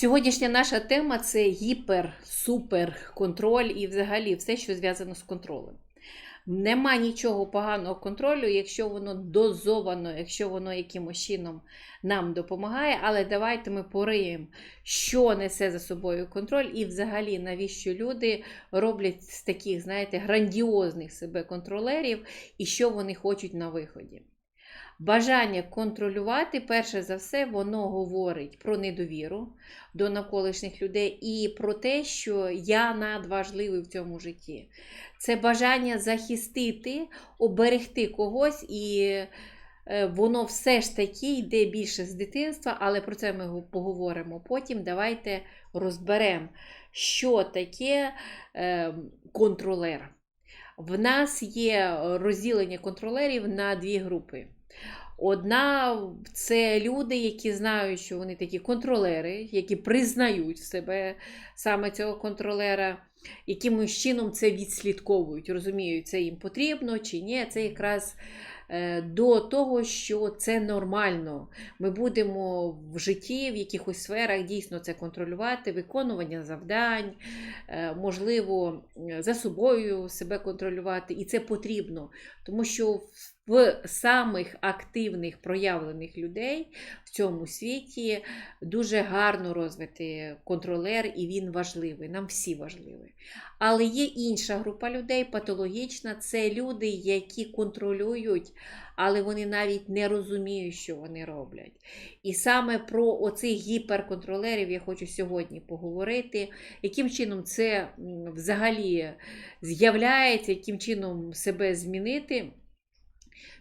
Сьогоднішня наша тема це гіпер, супер контроль і взагалі все, що зв'язано з контролем. Нема нічого поганого контролю, якщо воно дозовано, якщо воно якимось чином нам допомагає. Але давайте ми пориємо, що несе за собою контроль, і взагалі навіщо люди роблять з таких, знаєте, грандіозних себе контролерів і що вони хочуть на виході. Бажання контролювати, перше за все, воно говорить про недовіру до навколишніх людей і про те, що я надважливий в цьому житті. Це бажання захистити, оберегти когось, і е, воно все ж таки йде більше з дитинства, але про це ми поговоримо потім. Давайте розберемо, що таке е, контролер. В нас є розділення контролерів на дві групи. Одна це люди, які знають, що вони такі контролери, які признають в себе саме цього контролера, якимось чином це відслідковують, розуміють, це їм потрібно чи ні. Це якраз е, до того, що це нормально. Ми будемо в житті, в якихось сферах дійсно це контролювати, виконування завдань, е, можливо, за собою себе контролювати, і це потрібно, тому що в самих активних проявлених людей в цьому світі дуже гарно розвитий контролер, і він важливий. Нам всі важливі. Але є інша група людей, патологічна це люди, які контролюють, але вони навіть не розуміють, що вони роблять. І саме про оцих гіперконтролерів я хочу сьогодні поговорити, яким чином це взагалі з'являється, яким чином себе змінити.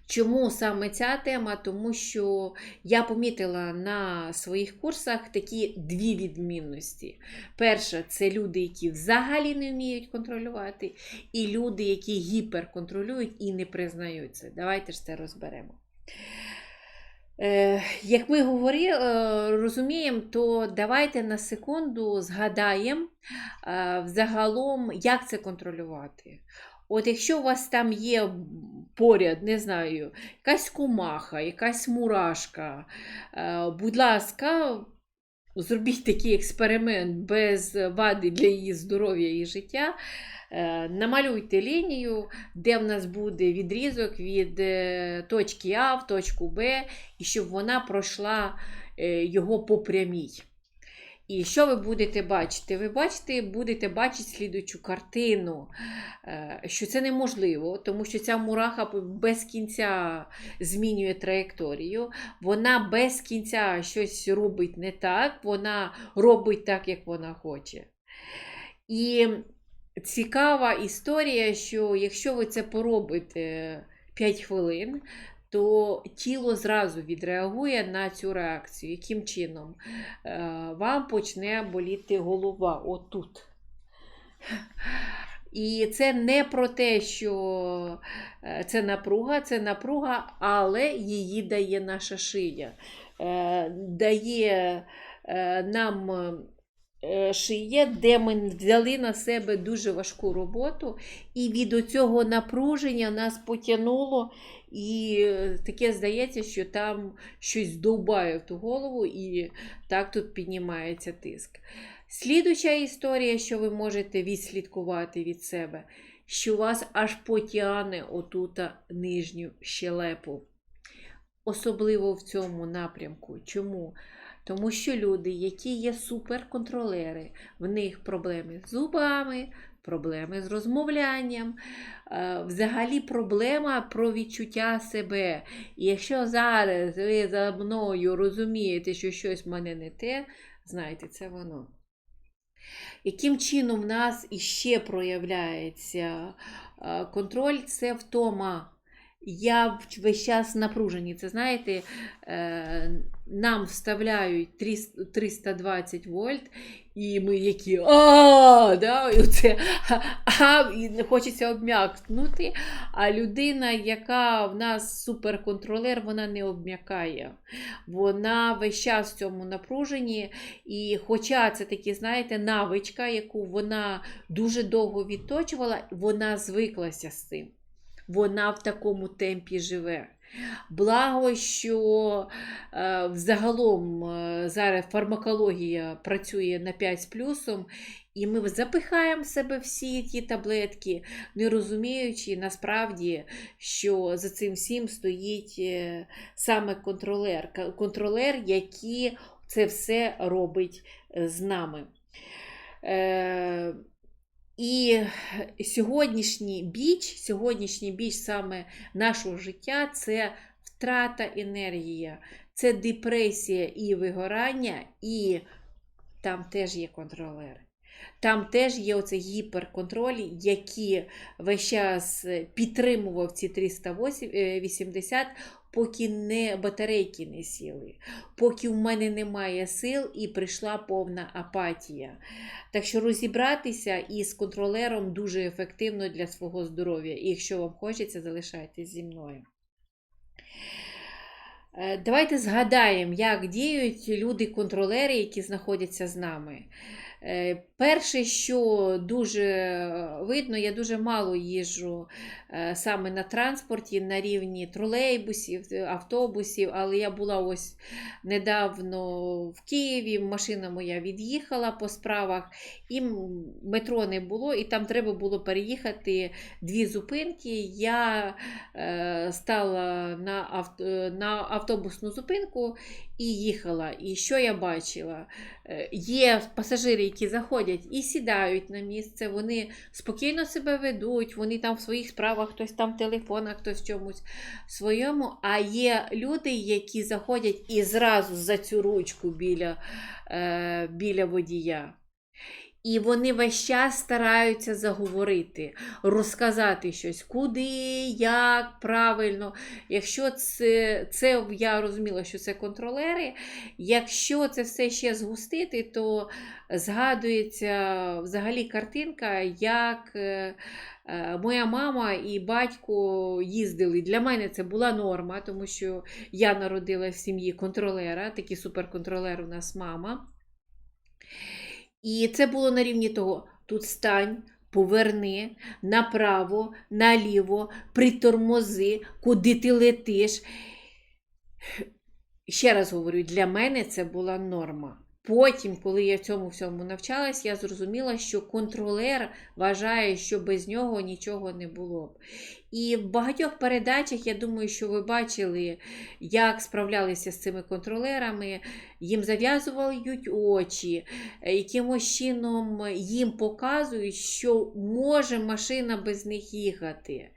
Чому саме ця тема? Тому що я помітила на своїх курсах такі дві відмінності. Перша це люди, які взагалі не вміють контролювати, і люди, які гіперконтролюють і не признають це. Давайте ж це розберемо. Е, Як ми говорили, розуміємо, то давайте на секунду згадаємо е, взагалом, як це контролювати. От якщо у вас там є поряд, не знаю, якась кумаха, якась мурашка, е, будь ласка, зробіть такий експеримент без вади для її здоров'я і життя. Е, намалюйте лінію, де в нас буде відрізок від е, точки А в точку Б, і щоб вона пройшла його по прямій. І що ви будете бачити? Ви бачите, будете бачити слідучу картину, що це неможливо, тому що ця мураха без кінця змінює траєкторію, вона без кінця щось робить не так, вона робить так, як вона хоче. І цікава історія, що якщо ви це поробите 5 хвилин, то тіло зразу відреагує на цю реакцію. Яким чином? Вам почне боліти голова отут. І це не про те, що це напруга, це напруга, але її дає наша шия. Дає нам шия, де ми взяли на себе дуже важку роботу, і від цього напруження нас потягнуло. І таке здається, що там щось довбає в ту голову, і так тут піднімається тиск. Слідуча історія, що ви можете відслідкувати від себе, що вас аж потягне отута нижню щелепу. Особливо в цьому напрямку. Чому? Тому що люди, які є суперконтролери, в них проблеми з зубами, проблеми з розмовлянням, взагалі проблема про відчуття себе. І якщо зараз ви за мною розумієте, що щось в мене не те, знайте, це воно. Яким чином в нас іще проявляється контроль, це втома. Я весь час напружені. Це знаєте, нам вставляють 320 вольт, і ми які а, да, і а, і хочеться обм'якнути. А людина, яка в нас суперконтролер, вона не обм'якає. Вона весь час в цьому напруженні. І хоча це такі, знаєте, навичка, яку вона дуже довго відточувала, вона звиклася з цим. Вона в такому темпі живе. Благо, що е, взагалом е, зараз фармакологія працює на 5 з плюсом, і ми запихаємо в себе всі ті таблетки, не розуміючи насправді, що за цим всім стоїть е, саме контролер, контролер, який це все робить е, з нами. Е, і сьогоднішній біч, сьогоднішній біч саме нашого життя це втрата енергії, це депресія і вигорання, і там теж є контролери. Там теж є оцей гіперконтроль, який весь час підтримував ці 380, поки не батарейки не сіли, поки в мене немає сил і прийшла повна апатія. Так що розібратися із контролером дуже ефективно для свого здоров'я. І якщо вам хочеться, залишайтесь зі мною. Е, Давайте згадаємо, як діють люди-контролери, які знаходяться з нами. Е, Перше, що дуже видно, я дуже мало їжджу е, саме на транспорті на рівні тролейбусів, е, автобусів, але я була ось недавно в Києві, машина моя від'їхала по справах, і метро не було, і там треба було переїхати дві зупинки. Я е, стала на, авто, на автобусну зупинку і їхала. І що я бачила? Е, Є пасажири, які заходять і сідають на місце, вони спокійно себе ведуть, вони там в своїх справах, хтось там в телефонах, хтось в чомусь своєму. А є люди, які заходять і зразу за цю ручку біля, е, біля водія. І вони весь час стараються заговорити, розказати щось, куди, як правильно. Якщо це, це я розуміла, що це контролери, якщо це все ще згустити, то згадується взагалі картинка, як е, е, моя мама і батько їздили. Для мене це була норма, тому що я народила в сім'ї контролера, такий суперконтролер у нас мама. І це було на рівні того: тут стань, поверни направо, наліво, притормози, куди ти летиш. Ще раз говорю, для мене це була норма. Потім, коли я цьому всьому навчалась, я зрозуміла, що контролер вважає, що без нього нічого не було б. І в багатьох передачах, я думаю, що ви бачили, як справлялися з цими контролерами, їм зав'язують очі, е, якимось чином їм показують, що може машина без них їхати,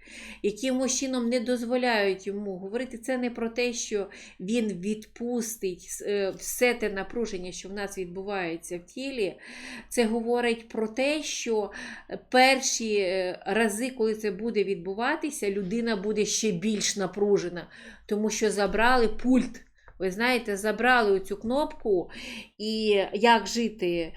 якимось чином не дозволяють йому говорити. Це не про те, що він відпустить е, все те напруження, що в нас відбувається в тілі. Це говорить про те, що перші е, рази, коли це буде відбуватися, людина буде ще більш напружена, тому що забрали пульт. Ви знаєте, забрали цю кнопку і як жити.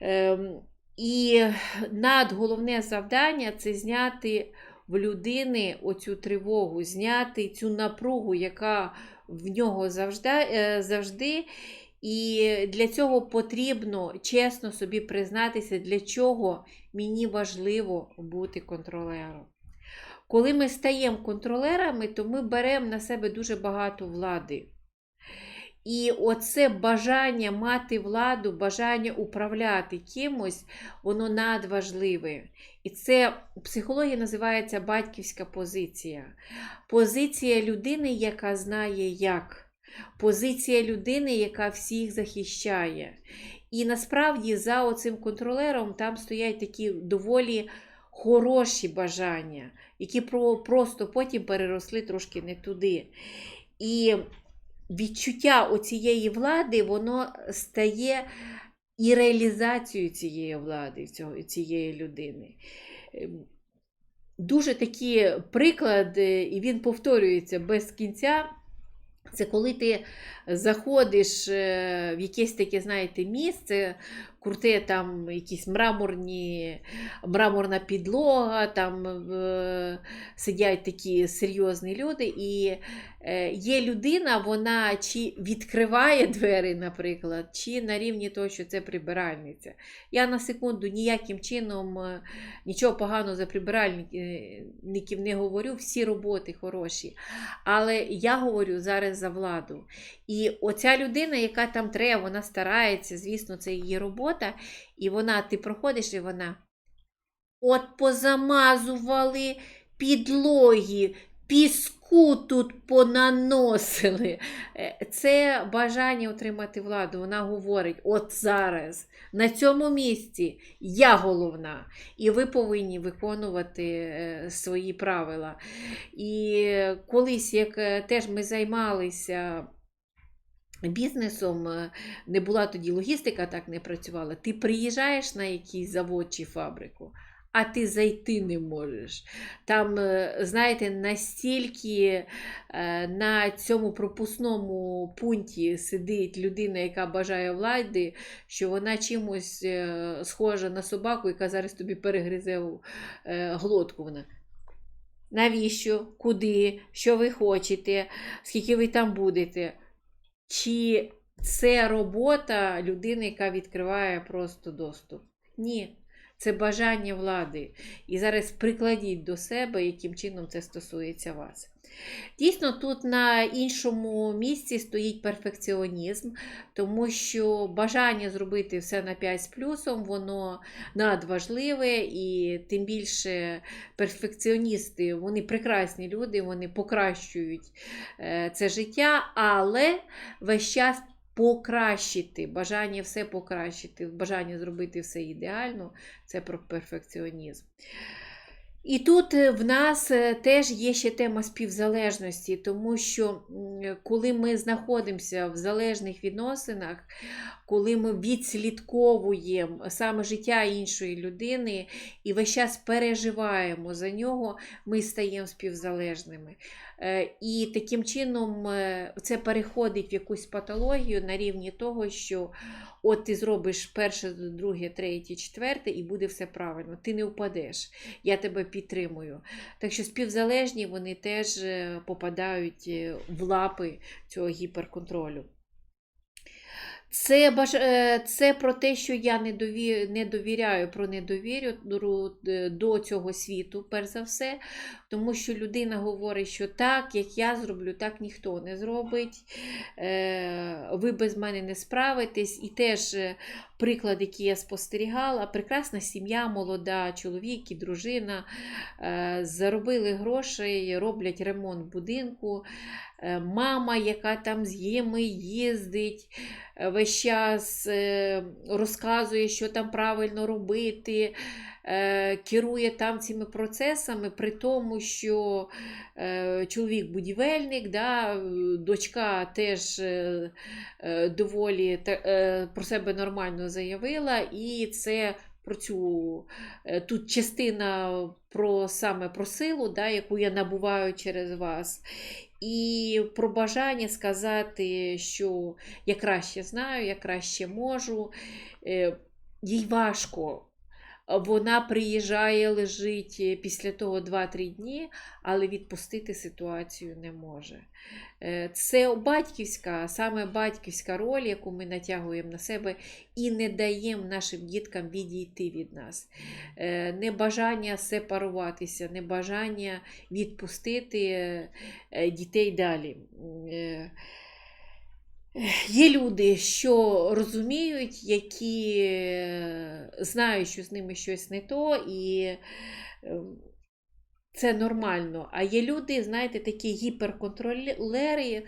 Ем, І надголовне завдання це зняти в людини оцю тривогу, зняти цю напругу, яка в нього завжди. е, завжди. І для цього потрібно чесно собі признатися, для чого мені важливо бути контролером. Коли ми стаємо контролерами, то ми беремо на себе дуже багато влади. І оце бажання мати владу, бажання управляти кимось, воно надважливе. І це у психології називається батьківська позиція. Позиція людини, яка знає як. Позиція людини, яка всіх захищає. І насправді за оцим контролером там стоять такі доволі хороші бажання, які просто потім переросли трошки не туди. І відчуття оцієї влади, воно стає і реалізацією цієї влади, цієї людини. Ем, Дуже такі приклади, і він повторюється без кінця. Це коли ти заходиш е, в якесь таке, знаєте, місце, круте там якісь мраморні, мраморна підлога, там е, сидять такі серйозні люди. І е, є людина, вона чи відкриває двері, наприклад, чи на рівні того, що це прибиральниця. Я на секунду ніяким чином е, нічого поганого за прибиральників не говорю, всі роботи хороші. Але я говорю зараз за владу. І оця людина, яка там треба, вона старається, звісно, це її робота. І вона, ти проходиш, і вона. От позамазували підлоги, піску тут понаносили. Е, Це бажання отримати владу. Вона говорить: от зараз, на цьому місці я головна, і ви повинні виконувати е, свої правила. І колись, як е, теж ми займалися. Бізнесом е, не була тоді логістика, так не працювала. Ти приїжджаєш на якийсь завод чи фабрику, а ти зайти не можеш. Там, е, знаєте, настільки е, на цьому пропускному пункті сидить людина, яка бажає влади, що вона чимось схожа на собаку, яка зараз тобі перегризе глотку. Вона. Навіщо? Куди? Що ви хочете? Скільки ви там будете? Чи це робота людини, яка відкриває просто доступ? Ні. Це бажання влади. І зараз прикладіть до себе, яким чином це стосується вас. Дійсно, тут на іншому місці стоїть перфекціонізм, тому що бажання зробити все на 5 з плюсом, воно надважливе, і тим більше перфекціоністи, вони прекрасні люди, вони покращують е, це життя, але весь час покращити, бажання все покращити, бажання зробити все ідеально це про перфекціонізм. І тут е, в нас е, теж є ще тема співзалежності, тому що коли ми знаходимося в залежних відносинах, коли ми відслідковуємо саме життя іншої людини і весь час переживаємо за нього, ми стаємо співзалежними. Е, І таким чином це переходить в якусь патологію на рівні того, що от ти зробиш перше, друге, третє, четверте, і буде все правильно. Ти не впадеш. Я тебе підтримую. Так що співзалежні вони теж е, попадають е, в лапи цього гіперконтролю. Це, е, це про те, що я не, дові... не довіряю про недовірю до- до цього світу, перш за все, тому що людина говорить, що так, як я зроблю, так ніхто не зробить, е, ви без мене не справитесь. І теж е, приклад, який я спостерігала, прекрасна сім'я, молода, чоловік і дружина е, заробили грошей, роблять ремонт будинку. Е, Мама, яка там з ними їздить, е, весь час е, розказує, що там правильно робити, керує там цими процесами, при тому, що е, чоловік будівельник, да, дочка теж доволі про себе нормально заявила, і це. Про цю тут частина про саме про силу, да, яку я набуваю через вас. І про бажання сказати, що я краще знаю, я краще можу. Е, Їй важко. Вона приїжджає, лежить е, після того 2-3 дні, але відпустити ситуацію не може. Е, Це батьківська, саме батьківська роль, яку ми натягуємо на себе і не даємо нашим діткам відійти від нас. Е, Небажання сепаруватися, небажання відпустити е, е, дітей далі. Є люди, що розуміють, які е, знають, що з ними щось не то, і е, це нормально. А є люди, знаєте, такі гіперконтролери,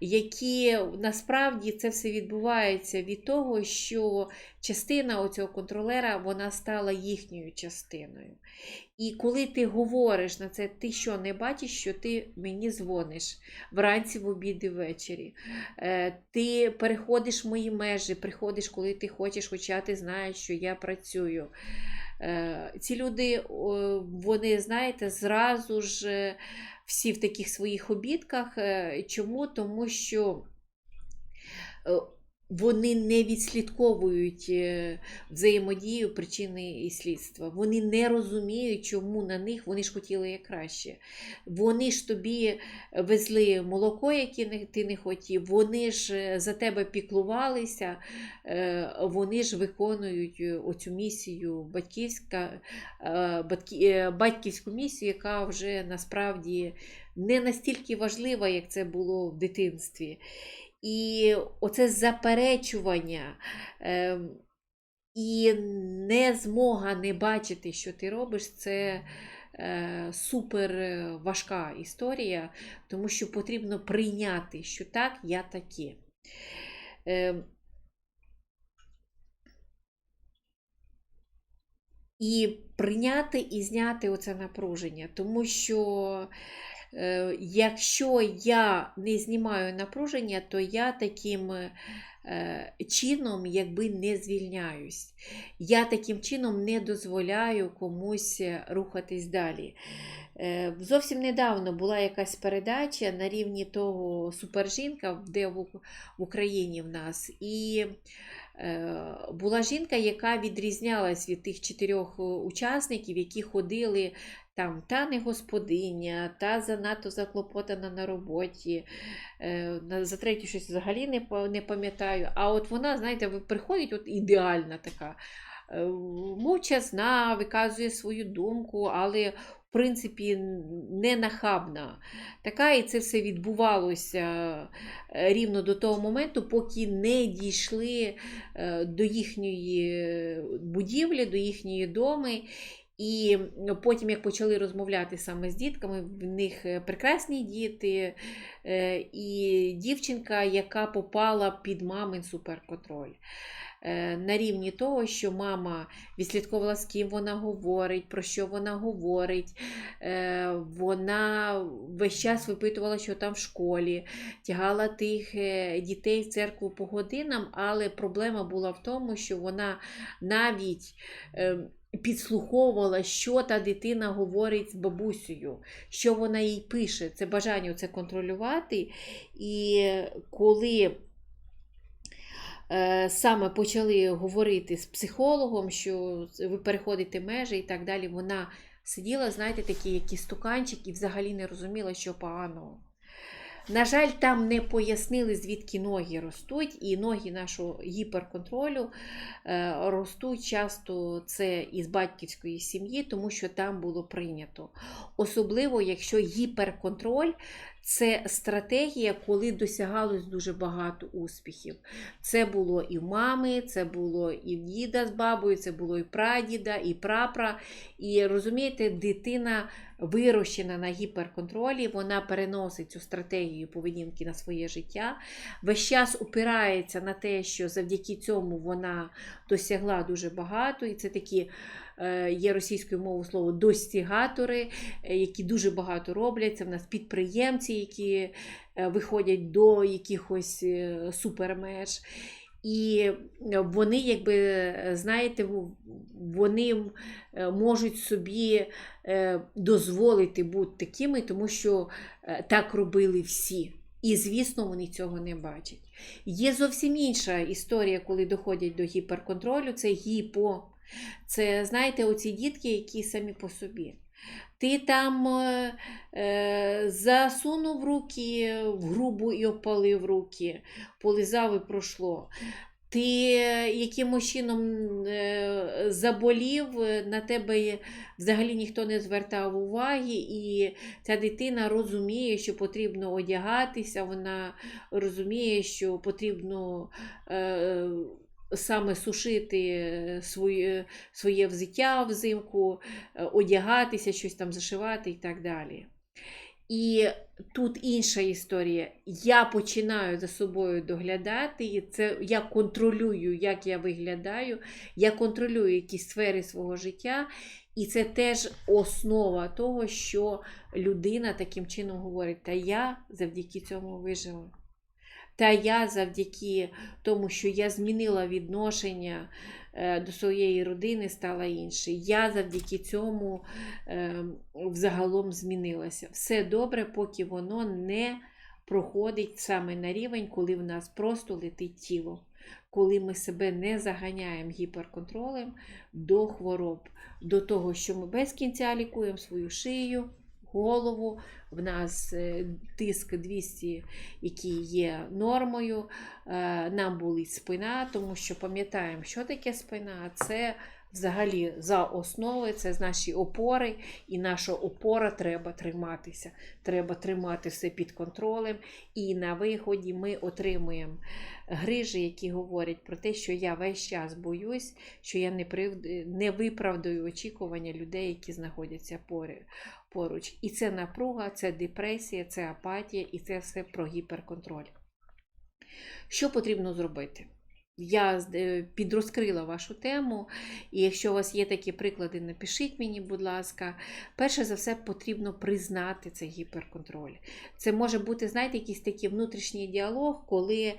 які насправді це все відбувається від того, що частина оцього контролера вона стала їхньою частиною. І коли ти говориш на це, ти що не бачиш, що ти мені дзвониш вранці, в обід ввечері. Е, Ти переходиш мої межі, приходиш, коли ти хочеш, хоча ти знаєш, що я працюю. Е, Ці люди, вони, знаєте, зразу ж е, всі в таких своїх обідках. Е, Чому? Тому що вони не відслідковують е, взаємодію причини і слідства. Вони не розуміють, чому на них вони ж хотіли як краще. Вони ж тобі везли молоко, яке ти не хотів, вони ж е, за тебе піклувалися, е, вони ж виконують оцю місію батьківська, батьківську місію, яка вже насправді не настільки важлива, як це було в дитинстві. І оце заперечування е, і не змога не бачити, що ти робиш, це е, супер е, важка історія, тому що потрібно прийняти, що так, я таке. Е, і прийняти і зняти оце напруження, тому що якщо я не знімаю напруження, то я таким е, чином якби не звільняюсь. Я таким чином не дозволяю комусь рухатись далі. Е, Зовсім недавно була якась передача на рівні того супержінка, де в Україні в нас. І е, була жінка, яка відрізнялась від тих чотирьох е, учасників, які ходили там та не господиня, та занадто заклопотана на роботі. е, За третю щось взагалі не, пам'ятаю. А от вона, знаєте, приходить от ідеальна така. е, Мовчазна, виказує свою думку, але в принципі не нахабна. Така і це все відбувалося е, рівно до того моменту, поки не дійшли до їхньої будівлі, до їхньої доми. І потім, як почали розмовляти саме з дітками, в них е, прекрасні діти, е, і дівчинка, яка попала під мамин суперконтроль. Е, На рівні того, що мама відслідковувала, з ким вона говорить, про що вона говорить. Вона весь час випитувала, що там в школі, тягала тих дітей в церкву по годинам, але проблема була в тому, що вона навіть е, підслуховувала, що та дитина говорить з бабусею, що вона їй пише. Це бажання це контролювати. І коли е, саме почали говорити з психологом, що ви переходите межі і так далі, вона сиділа, знаєте, такий якийсь стуканчик і взагалі не розуміла, що поганого. На жаль, там не пояснили, звідки ноги ростуть, і ноги нашого гіперконтролю е, ростуть часто це із батьківської сім'ї, тому що там було прийнято. Особливо, якщо гіперконтроль це стратегія, коли досягалось дуже багато успіхів. Це було і в мами, це було і в діда з бабою, це було і прадіда, і прапра. І розумієте, дитина вирощена на гіперконтролі, вона переносить цю стратегію поведінки на своє життя. Весь час опирається на те, що завдяки цьому вона досягла дуже багато, і це такі є російською мовою слово достігатори, е, які дуже багато роблять. Це в нас підприємці, які е, виходять до якихось е, супермеж. І вони, якби, е, знаєте, вони е, можуть собі е, дозволити бути такими, тому що е, так робили всі. І, звісно, вони цього не бачать. Є зовсім інша історія, коли доходять до гіперконтролю, це гіпо. Це, знаєте, оці дітки, які самі по собі. Ти там е, е, засунув руки в грубу і опалив руки, полизав і пройшло. Ти е, якимось чином е, заболів, на тебе взагалі ніхто не звертав уваги, і ця дитина розуміє, що потрібно одягатися, вона розуміє, що потрібно е, саме сушити е, своє, своє взуття взимку, е, одягатися, щось там зашивати і так далі. І тут інша історія. Я починаю за собою доглядати, і це я контролюю, як я виглядаю, я контролюю якісь сфери свого життя, і це теж основа того, що людина таким чином говорить: та я завдяки цьому вижила. Та я завдяки тому, що я змінила відношення е, до своєї родини, стала інше. Я завдяки цьому е, взагалом змінилася. Все добре, поки воно не проходить саме на рівень, коли в нас просто летить тіло. коли ми себе не заганяємо гіперконтролем до хвороб, до того, що ми без кінця лікуємо свою шию, голову. В нас е, тиск 200, який є нормою. Е, Нам болить спина, тому що пам'ятаємо, що таке спина. Це взагалі за основи, це наші опори, і наша опора треба триматися. Треба тримати все під контролем. І на виході ми отримуємо грижі, які говорять про те, що я весь час боюсь, що я не, прив... не виправдаю очікування людей, які знаходяться поруч. І це напруга, це депресія, це апатія, і це все про гіперконтроль. Що потрібно зробити? Я е, підрозкрила вашу тему, і якщо у вас є такі приклади, напишіть мені, будь ласка. Перше за все, потрібно признати цей гіперконтроль. Це може бути, знаєте, якийсь такий внутрішній діалог, коли е,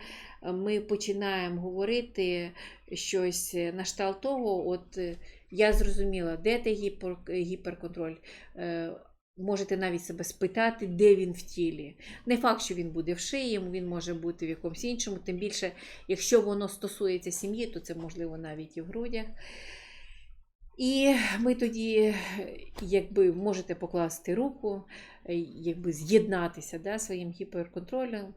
ми починаємо говорити щось на шталт того, от е, я зрозуміла, де ти гіпер, гіперконтроль. Е, Можете навіть себе спитати, де він в тілі. Не факт, що він буде в шиї, він може бути в якомусь іншому, тим більше, якщо воно стосується сім'ї, то це можливо навіть і в грудях. І ми тоді, якби можете покласти руку, якби з'єднатися да, своїм гіперконтролем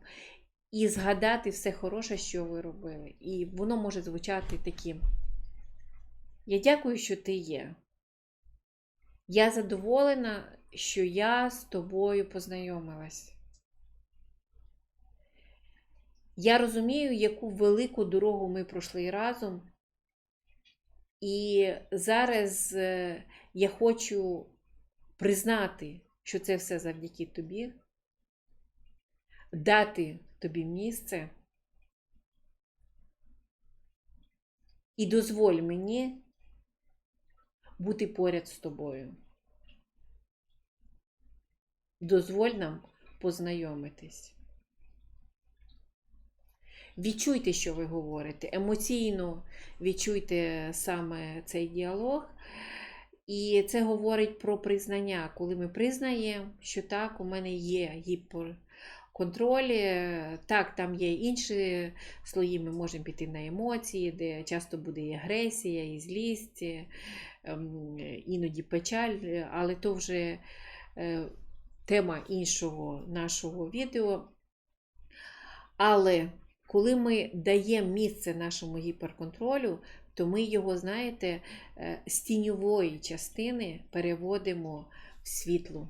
і згадати все хороше, що ви робили. І воно може звучати таким. Я дякую, що ти є. Я задоволена, що я з тобою познайомилась. Я розумію, яку велику дорогу ми пройшли разом. І зараз е, я хочу признати, що це все завдяки тобі, дати тобі місце і дозволь мені бути поряд з тобою. Дозволь нам познайомитись. Відчуйте, що ви говорите, емоційно відчуйте саме цей діалог. І це говорить про признання, коли ми признаємо, що так, у мене є гіперконтроль, так, там є інші слої, ми можемо піти на емоції, де часто буде і агресія, і злість, ем, іноді печаль, але то вже е, тема іншого нашого відео. Але коли ми даємо місце нашому гіперконтролю, то ми його, знаєте, е, з тіньової частини переводимо в світло.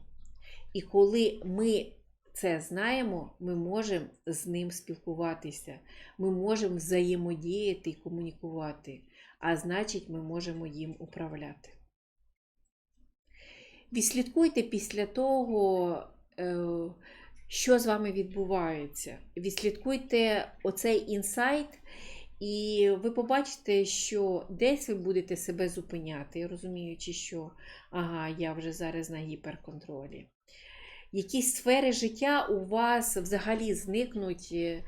І коли ми це знаємо, ми можемо з ним спілкуватися, ми можемо взаємодіяти і комунікувати, а значить, ми можемо їм управляти. Відслідкуйте після того, е, що з вами відбувається. Відслідкуйте оцей інсайт, і ви побачите, що десь ви будете себе зупиняти, розуміючи, що ага, я вже зараз на гіперконтролі. Якісь сфери життя у вас взагалі зникнуть е,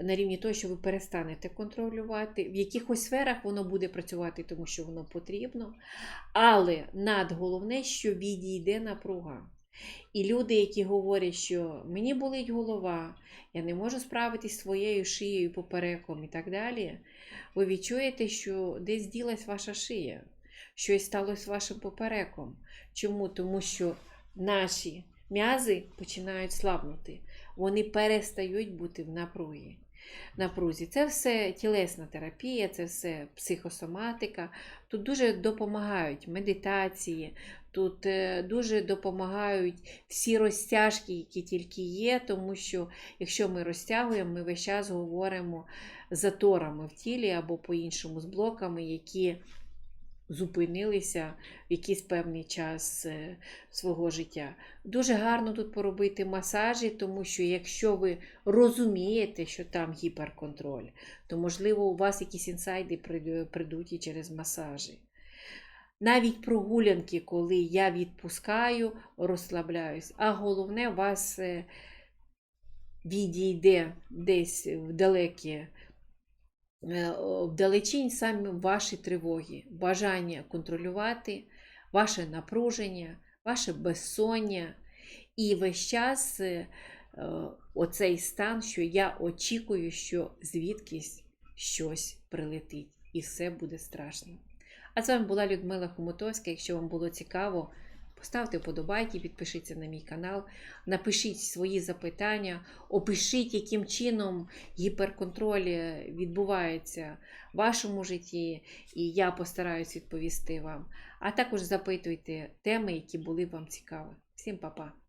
на рівні того, що ви перестанете контролювати. В якихось сферах воно буде працювати, тому що воно потрібно. Але надголовне, що відійде напруга. І люди, які говорять, що мені болить голова, я не можу справитись з своєю шиєю попереком і так далі, ви відчуєте, що десь ділась ваша шия, щось сталося з вашим попереком. Чому? Тому що наші м'язи починають слабнути, вони перестають бути в напругі напрузі. Це все тілесна терапія, це все психосоматика. Тут дуже допомагають медитації, тут е, дуже допомагають всі розтяжки, які тільки є, тому що якщо ми розтягуємо, ми весь час говоримо заторами в тілі або по-іншому з блоками, які зупинилися в якийсь певний час е, свого життя. Дуже гарно тут поробити масажі, тому що якщо ви розумієте, що там гіперконтроль, то, можливо, у вас якісь інсайди прийдуть і через масажі. Навіть прогулянки, коли я відпускаю, розслабляюсь, а головне, вас е, відійде десь в далекі вдалечінь самі ваші тривоги, бажання контролювати, ваше напруження, ваше безсоння. І весь час е, оцей стан, що я очікую, що звідкись щось прилетить, і все буде страшно. А з вами була Людмила Хомутовська. Якщо вам було цікаво, поставте вподобайки, підпишіться на мій канал, напишіть свої запитання, опишіть, яким чином гіперконтроль е, відбувається в вашому житті, і я постараюсь відповісти вам. А також запитуйте теми, які були вам цікаві. Всім па-па!